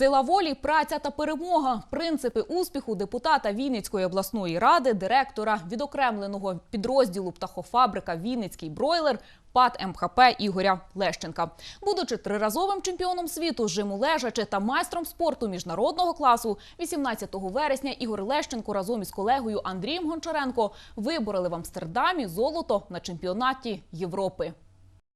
Сила волі, праця та перемога принципи успіху депутата Вінницької обласної ради, директора відокремленого підрозділу птахофабрика Вінницький бройлер ПАТ МХП Ігоря Лещенка. Будучи триразовим чемпіоном світу з жиму лежачи та майстром спорту міжнародного класу, 18 вересня Ігор Лещенко разом із колегою Андрієм Гончаренко вибороли в Амстердамі золото на чемпіонаті Європи.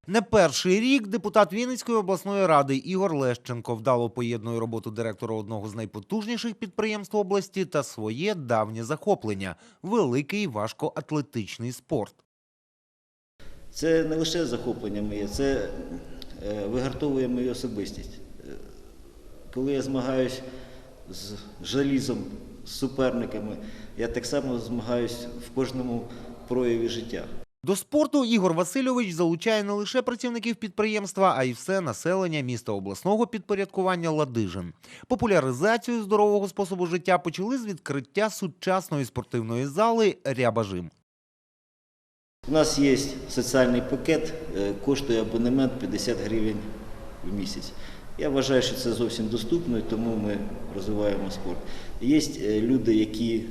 Не перший рік депутат Вінницької обласної ради Ігор Лещенко вдало поєднує роботу директора одного з найпотужніших підприємств області та своє давнє захоплення великий важкоатлетичний спорт. Це не лише захоплення моє, це е, вигартовує мою особистість. Е, Коли я змагаюсь з жалізом, з суперниками, я так само змагаюсь в кожному прояві життя. До спорту Ігор Васильович залучає не лише працівників підприємства, а й все населення міста обласного підпорядкування Ладижин. Популяризацію здорового способу життя почали з відкриття сучасної спортивної зали Рябажим. У нас є соціальний пакет, е, коштує абонемент 50 гривень в місяць. Я вважаю, що це зовсім доступно, тому ми розвиваємо спорт. Є е, люди, які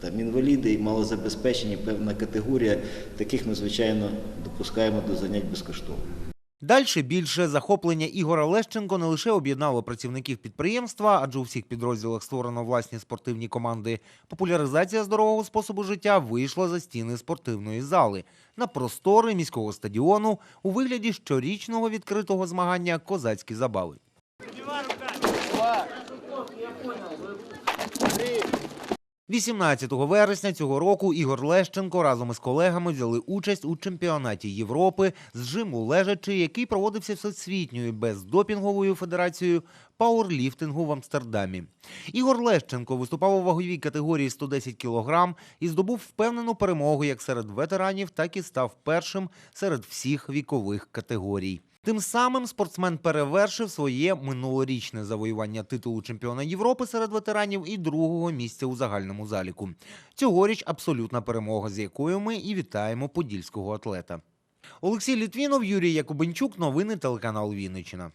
там інваліди і малозабезпечені, певна категорія, таких ми, звичайно, допускаємо до занять безкоштовно. Дальше більше захоплення Ігора Лещенко не лише об'єднало працівників підприємства, адже у всіх підрозділах створено власні спортивні команди. Популяризація здорового способу життя вийшла за стіни спортивної зали на простори міського стадіону у вигляді щорічного відкритого змагання Козацькі забави. 18 вересня цього року Ігор Лещенко разом із колегами взяли участь у чемпіонаті Європи з жиму лежачи, який проводився всесвітньою бездопінговою федерацією пауерліфтингу в Амстердамі. Ігор Лещенко виступав у ваговій категорії 110 кг і здобув впевнену перемогу як серед ветеранів, так і став першим серед всіх вікових категорій. Тим самим спортсмен перевершив своє минулорічне завоювання титулу чемпіона Європи серед ветеранів і другого місця у загальному заліку. Цьогоріч абсолютна перемога, з якою ми і вітаємо подільського атлета. Олексій Літвінов, Юрій Якубенчук. Новини телеканал Вінниччина.